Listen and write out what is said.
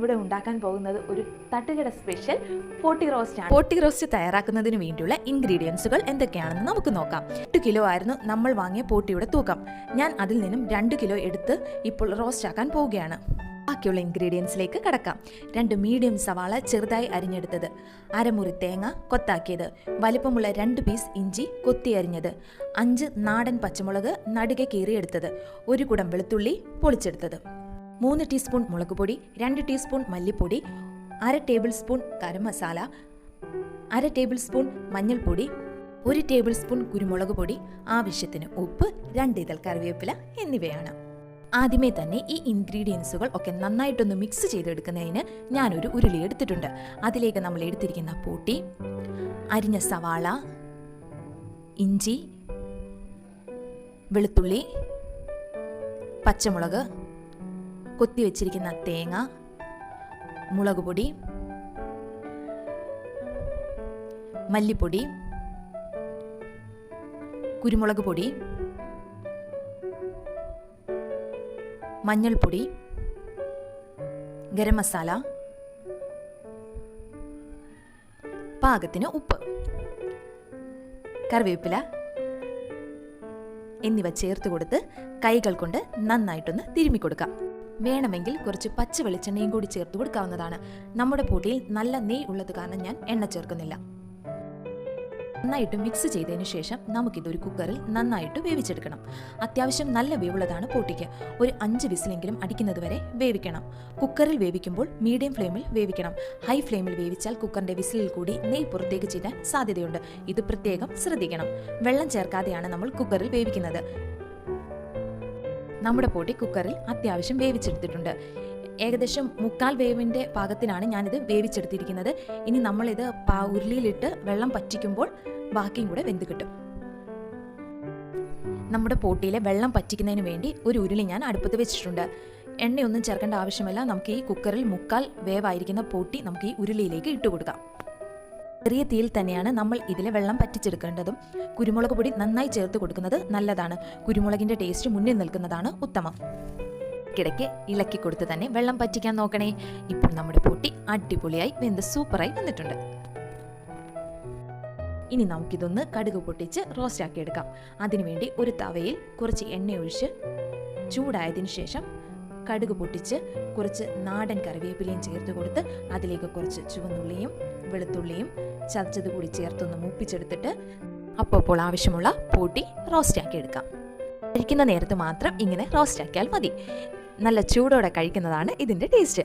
ഞാനിവിടെ ഉണ്ടാക്കാൻ പോകുന്നത് ഒരു തട്ടുകട സ്പെഷ്യൽ പോട്ടി റോസ്റ്റ് ആണ്. പോട്ടി റോസ്റ്റ് തയ്യാറാക്കുന്നതിന് വേണ്ടിയുള്ള ഇൻഗ്രീഡിയൻസുകൾ എന്തൊക്കെയാണെന്ന് നമുക്ക് നോക്കാം. എട്ട് കിലോ ആയിരുന്നു നമ്മൾ വാങ്ങിയ പോട്ടിയുടെ തൂക്കം. ഞാൻ അതിൽ നിന്നും രണ്ട് കിലോ എടുത്ത് ഇപ്പോൾ റോസ്റ്റ് ആക്കാൻ പോവുകയാണ്. ബാക്കിയുള്ള ഇൻഗ്രീഡിയൻസിലേക്ക് കടക്കാം. രണ്ട് മീഡിയം സവാള ചെറുതായി അരിഞ്ഞെടുത്തത്. അരമുറി തേങ്ങ കൊത്താക്കിയത്. വലിപ്പമുള്ള രണ്ട് പീസ് ഇഞ്ചി കൊത്തി അരിഞ്ഞത്. അഞ്ച് നാടൻ പച്ചമുളക് നടുകെ കീറിയെടുത്തത്. ഒരു കുടം വെളുത്തുള്ളി പൊളിച്ചെടുത്തത്. മൂന്ന് ടീസ്പൂൺ മുളക് പൊടി രണ്ട് ടീസ്പൂൺ മല്ലിപ്പൊടി അര ടേബിൾ സ്പൂൺ ഗരം മസാല അര ടേബിൾ സ്പൂൺ മഞ്ഞൾപ്പൊടി ഒരു ടേബിൾ സ്പൂൺ കുരുമുളക് പൊടി ആവശ്യത്തിന് ഉപ്പ് രണ്ട് ഇതൾ കറിവേപ്പില എന്നിവയാണ്. ആദ്യമേ തന്നെ ഈ ഇൻഗ്രീഡിയൻസുകൾ ഒക്കെ നന്നായിട്ടൊന്ന് മിക്സ് ചെയ്തെടുക്കുന്നതിന് ഞാനൊരു ഉരുളി എടുത്തിട്ടുണ്ട്. അതിലേക്ക് നമ്മൾ എടുത്തിരിക്കുന്ന പൂട്ടി അരിഞ്ഞ സവാള ഇഞ്ചി വെളുത്തുള്ളി പച്ചമുളക് കൊത്തി വെച്ചിരിക്കുന്ന തേങ്ങ മുളക് പൊടി മല്ലിപ്പൊടി കുരുമുളക് പൊടി മഞ്ഞൾപ്പൊടി ഗരം മസാല പാകത്തിന് ഉപ്പ് കറിവേപ്പില എന്നിവ ചേർത്ത് കൊടുത്ത് കൈകൾ കൊണ്ട് നന്നായിട്ടൊന്ന് തിരുമ്മി കൊടുക്കാം. വേണമെങ്കിൽ കുറച്ച് പച്ച വെളിച്ചെണ്ണയും കൂടി ചേർത്ത് കൊടുക്കാവുന്നതാണ്. നമ്മുടെ പൊടിയിൽ നല്ല നെയ് ഉള്ളത് കാരണം ഞാൻ എണ്ണ ചേർക്കുന്നില്ല. നന്നായിട്ട് മിക്സ് ചെയ്തതിന് ശേഷം നമുക്കിതൊരു കുക്കറിൽ നന്നായിട്ട് വേവിച്ചെടുക്കണം. അത്യാവശ്യം നല്ല വേവുള്ളതാണ് പോട്ടിക്ക് ഒരു അഞ്ച് വിസിലെങ്കിലും അടിക്കുന്നത് വരെ വേവിക്കണം. കുക്കറിൽ വേവിക്കുമ്പോൾ മീഡിയം ഫ്ലെയിമിൽ വേവിക്കണം. ഹൈ ഫ്ലെയിമിൽ വേവിച്ചാൽ കുക്കറിന്റെ വിസിലിൽ കൂടി നെയ് പുറത്തേക്ക് ചീറ്റാൻ സാധ്യതയുണ്ട്. ഇത് പ്രത്യേകം ശ്രദ്ധിക്കണം. വെള്ളം ചേർക്കാതെയാണ് നമ്മൾ കുക്കറിൽ വേവിക്കുന്നത്. നമ്മുടെ പൊടി കുക്കറിൽ അത്യാവശ്യം വേവിച്ചെടുത്തിട്ടുണ്ട്. ഏകദേശം മുക്കാൽ വേവിന്റെ പാകത്തിനാണ് ഞാനിത് വേവിച്ചെടുത്തിരിക്കുന്നത്. ഇനി നമ്മളിത് പാ ഉരുളിയിലിട്ട് വെള്ളം പറ്റിക്കുമ്പോൾ ബാക്കിയും കൂടെ വെന്ത് കിട്ടും. നമ്മുടെ പോട്ടിയിലെ വെള്ളം പറ്റിക്കുന്നതിന് വേണ്ടി ഒരു ഉരുളി ഞാൻ അടുപ്പത്ത് വെച്ചിട്ടുണ്ട്. എണ്ണയൊന്നും ചേർക്കേണ്ട ആവശ്യമില്ല. നമുക്ക് ഈ കുക്കറിൽ മുക്കാൽ വേവായിരിക്കുന്ന പോട്ടി നമുക്ക് ഈ ഉരുളിയിലേക്ക് ഇട്ട് കൊടുക്കാം. ചെറിയ തീയിൽ തന്നെയാണ് നമ്മൾ ഇതിലെ വെള്ളം പറ്റിച്ചെടുക്കേണ്ടതും. കുരുമുളക് പൊടി നന്നായി ചേർത്ത് കൊടുക്കുന്നത് നല്ലതാണ്. കുരുമുളകിന്റെ ടേസ്റ്റ് മുന്നിൽ നിൽക്കുന്നതാണ് ഉത്തമം. ഇടയ്ക്ക് ഇളക്കി കൊടുത്ത് തന്നെ വെള്ളം പറ്റിക്കാൻ നോക്കണേ. ഇപ്പോൾ നമ്മുടെ പൊട്ടി അടിപൊളിയായി വെന്ത് സൂപ്പറായി വന്നിട്ടുണ്ട്. ഇനി നമുക്കിതൊന്ന് കടുക് പൊട്ടിച്ച് റോസ്റ്റ് ആക്കി എടുക്കാം അതിനുവേണ്ടി ഒരു തവയിൽ കുറച്ച് എണ്ണയൊഴിച്ച് ചൂടായതിനു ശേഷം കടുക് പൊട്ടിച്ച് കുറച്ച് നാടൻ കറിവേപ്പിലയും ചേർത്ത് കൊടുത്ത് അതിലേക്ക് കുറച്ച് ചുവന്നുള്ളിയും വെളുത്തുള്ളിയും ചതച്ചത് കൂടി ചേർത്തൊന്ന് മൂപ്പിച്ചെടുത്തിട്ട് അപ്പോൾ ആവശ്യമുള്ള പൂട്ടി റോസ്റ്റാക്കി എടുക്കാം. കഴിക്കുന്ന നേരത്ത് മാത്രം ഇങ്ങനെ റോസ്റ്റാക്കിയാൽ മതി. നല്ല ചൂടോടെ കഴിക്കുന്നതാണ് ഇതിന്റെ ടേസ്റ്റ്.